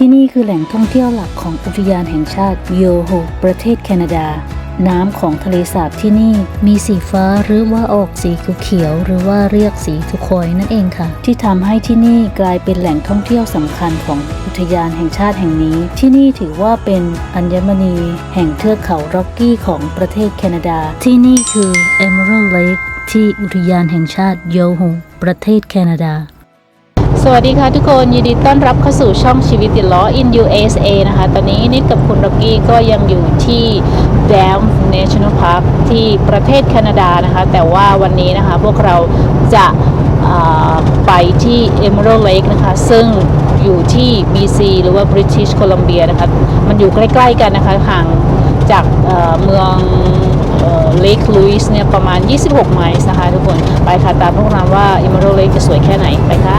ที่นี่คือแหล่งท่องเที่ยวหลักของอุทยานแห่งชาติโยโฮประเทศแคนาดา น้ำของทะเลสาบที่นี่มีสีฟ้าหรือว่าออกสีเขียวหรือว่าเรียกสีทุคอยนั่นเองค่ะ ที่ทำให้ที่นี่กลายเป็นแหล่งท่องเที่ยวสำคัญของอุทยานแห่งชาติแห่งนี้ ที่นี่ถือว่าเป็นอัญมณี แห่งเทือกเขาร็อกกี้ของประเทศแคนาดา ที่นี่คือ Emerald Lake ที่อุทยานแห่งชาติโยโฮประเทศแคนาดา สวัสดีค่ะทุกคนยินดีต้อนรับเข้าสู่ช่องชีวิตติดล้อ in USA นะคะ ตอนนี้นิดกับคุณร็อกกี้ก็ยังอยู่ที่ Banff National Park ที่ประเทศแคนาดานะคะ แต่ว่าวันนี้นะคะพวกเราจะาไปที่ Emerald Lake นะคะ ซึ่งอยู่ที่ BC หรือว่า British Columbia นะคะ มันอยู่ใกล้ๆกันนะคะห่างจากเอ่อเมืองเลคลูอิสเนี่ยประมาณ 26 ไมล์นะคะทุกคน ไปค่ะตามพวกเราว่า Emerald Lake จะสวยแค่ไหน ไปค่ะ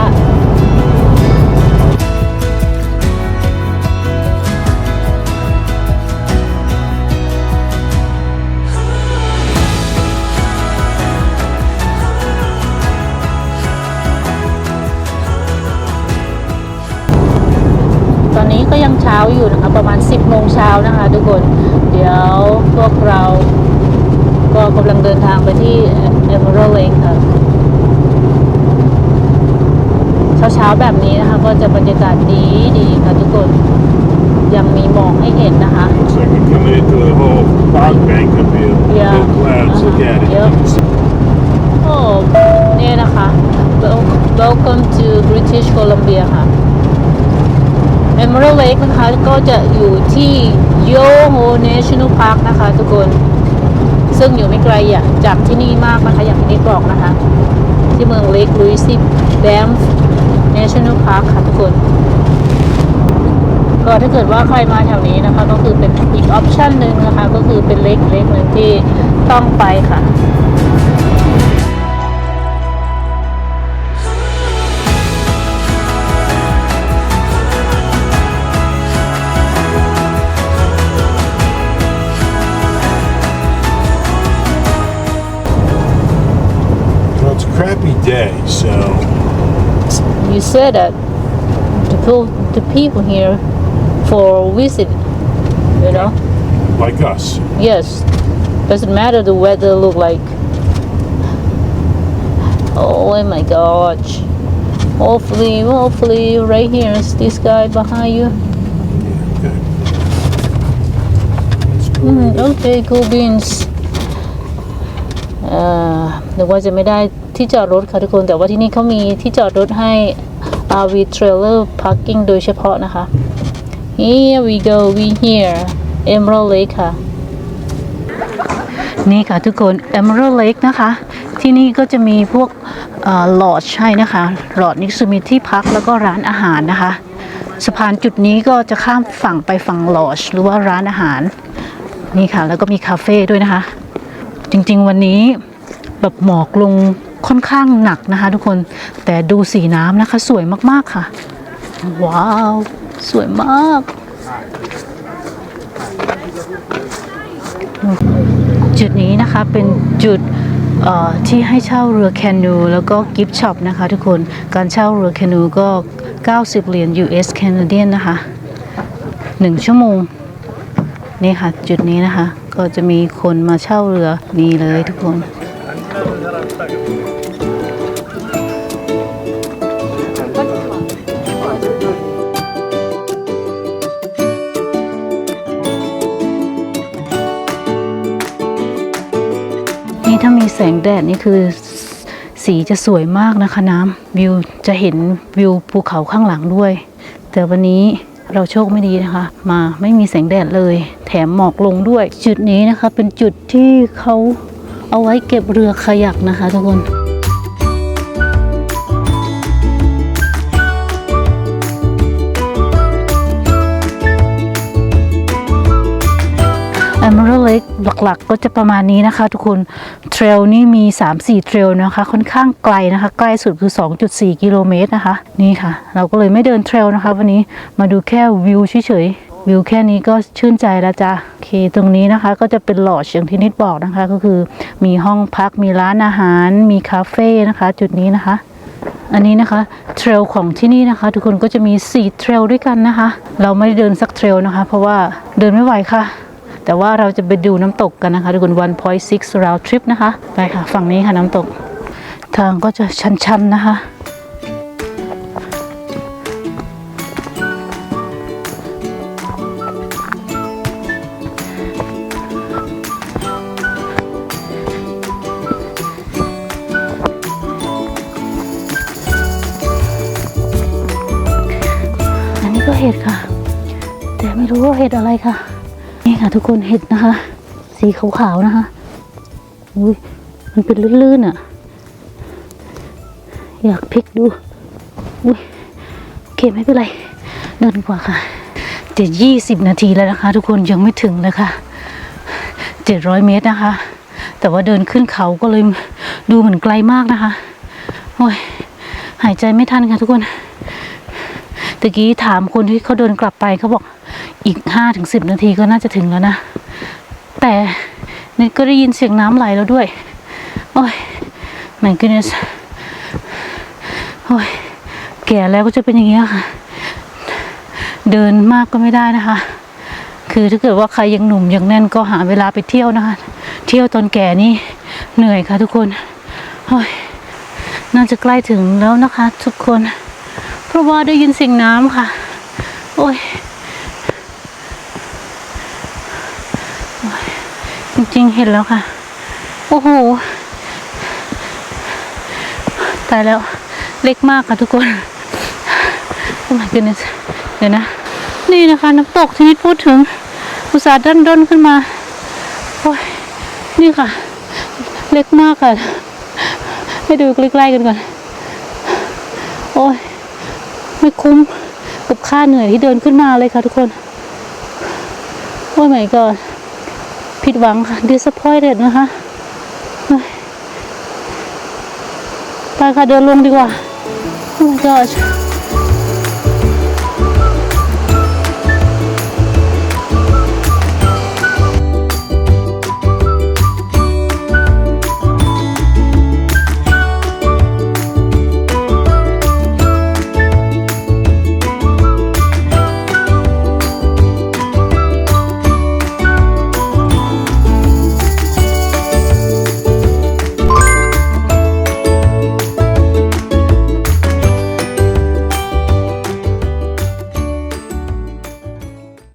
อยู่นะคะประมาณ 10โมงเช้านะคะ ทุกคน เดี๋ยวพวกเราก็กำลังเดินทางไปที่ Emerald Lake ค่ะเช้าๆแบบนี้นะคะ ก็จะบรรยากาศดีดีค่ะทุกคนยังมีหมอกให้เห็นนะคะ Looks like we're coming into the whole fog bank up here. Yeah. No clouds. Look at it. Yep. โอ้เนี่ยนะคะ Welcome to British Columbia ค่ะ Emerald Lake นะคะ ก็จะอยู่ที่ Yoho National Park นะคะ ทุกคน ซึ่งอยู่ไม่ไกลอะจากที่นี่มากนะคะ อย่างที่นิดบอกนะคะ ที่เมือง Lake Louise Banff National Park ค่ะทุกคน ก็ถ้าเกิดว่าใครมาแถวนี้นะคะ ก็คือเป็นอีกออปชันหนึ่งนะคะ ก็คือเป็นเล็กเล็กหนึ่งที่ต้องไปค่ะ so You said that the people, the people here for visit, you know. like us. Yes, doesn't matter the weather look like. Oh my gosh. Hopefully, hopefully, right here is this guy behind you. Okay. Mm, okay, cool beans. เอ่อนึกว่าจะไม่ได้ ที่จอดรถค่ะทุกคน แต่ว่าที่นี่เขามีที่จอดรถให้ RV Trailer Parking โดยเฉพาะนะคะ Here we go we here Emerald Lake ค่ะ นี่ค่ะทุกคน Emerald Lake นะคะ ที่นี่ก็จะมีพวกหลอดใช่นะคะหลอดนี่คือมีที่พักแล้วก็ร้านอาหารนะคะสะพานจุดนี้ก็จะข้ามฝั่งไปฝั่งลอชหรือว่าร้านอาหาร นี่ค่ะ แล้วก็มีคาเฟ่ด้วยนะคะ จริงๆวันนี้แบบหมอกลง ค่อนข้างหนักนะคะทุกคนแต่ดูสีน้ำนะคะ สวยมากๆค่ะ ว้าว สวยมาก จุดนี้นะคะเป็นจุดที่ให้เช่าเรือแคนูแล้วก็กิฟช็อปนะคะทุกคนการเช่าเรือแคนูก็ 90 เหรียญ US Canadian นะคะ 1 ชั่วโมง นี่ค่ะ จุดนี้นะคะ ก็จะมีคนมาเช่าเรือนี่เลยทุกคน นี่ถ้ามีแสงแดดนี่คือสีจะสวยมากนะคะน้ำวิวจะเห็นวิวภูเขาข้างหลังด้วย แต่วันนี้เราโชคไม่ดีนะคะ มาไม่มีแสงแดดเลย แถมหมอกลงด้วย จุดนี้นะคะเป็นจุดที่เขา เอาไว้เก็บเรือขยักนะคะทุกคน Emerald Lake หลักๆ ก็จะประมาณนี้นะคะ ทุกคนเทรลนี่มี 3-4 เทรลนะคะ ค่อนข้างไกลนะคะ ใกล้สุดคือ 2.4 กิโลเมตรนะคะ นี่ค่ะ เราก็เลยไม่เดินเทรลนะคะ วันนี้มาดูแค่วิวเฉยๆ วิวแค่นี้ก็ชื่นใจแล้วจ้ะโอเคตรงนี้นะคะ ก็จะเป็นหลอดอย่างที่นิดบอกนะคะ ก็คือมีห้องพักมีร้านอาหาร มีคาเฟ่นะคะ จุดนี้นะคะ อันนี้นะคะเทรลของที่นี่นะคะ ทุกคนก็จะมี4เทรลด้วยกันนะคะ เราไม่ได้เดินสักเทรลนะคะ เพราะว่าเดินไม่ไหวค่ะ แต่ว่าเราจะไปดูน้ำตกกันนะคะ ทุกคน 1.6 round trip นะคะไปค่ะฝั่งนี้ค่ะน้ำตก ทางก็จะชันๆนะคะ รู้ว่าเห็ดอะไรค่ะ นี่ค่ะ ทุกคนเห็ดนะคะ สีขาวๆนะคะอุ้ยมันเป็นลื่นๆอะ อยากพลิกดูอุ้ยโอเคไม่เป็นไร เดินกว่าค่ะเจะยี่สิบนาทีแล้วนะคะ ทุกคนยังไม่ถึงเลยค่ะเจ็ดร้อยเมตรนะคะ แต่ว่าเดินขึ้นเขาก็เลยดูเหมือนไกลมากนะคะโอ้ยหายใจไม่ทันค่ะทุกคนตะกี้ถามคนที่เขาเดินกลับไปเขาบอก อีกห้าถึงสิบนาทีก็น่าจะถึงแล้วนะ แต่เน็ตก็ได้ยินเสียงน้ำไหลแล้วด้วย โอ้ย my goodness โอ้ย แก่แล้วก็จะเป็นอย่างนี้ยค่ะ เดินมากก็ไม่ได้นะคะ คือถ้าเกิดว่าใครยังหนุ่มยังแน่นก็หาเวลาไปเที่ยวนะคะ เที่ยวตอนแก่นี่เหนื่อยค่ะทุกคนโอ้ยน่าจะใกล้ถึงแล้วนะคะ ทุกคน เพราะว่าได้ยินเสียงน้ำค่ะ โอ้ยโอ้ย จริงๆเห็นแล้วค่ะ โอ้โหตายแล้วเล็กมากค่ะทุกคน โอ้ my goodness เดี๋ยวนะ นี่นะคะน้ำตกที่นิดพูดถึง อุตสาห์ด้นด้นขึ้นมา โอ้ย นี่ค่ะ เล็กมากค่ะ ให้ดูใกล้ๆกันก่อน โอ้ย ไม่คุ้มกับค่าเหนื่อยที่เดินขึ้นมาเลยค่ะทุกคน โอ้ยไม่ก็ ผิดหวังค่ะ disappointed นะคะไปค่ะเดินลงดีกว่าโอ้ my gosh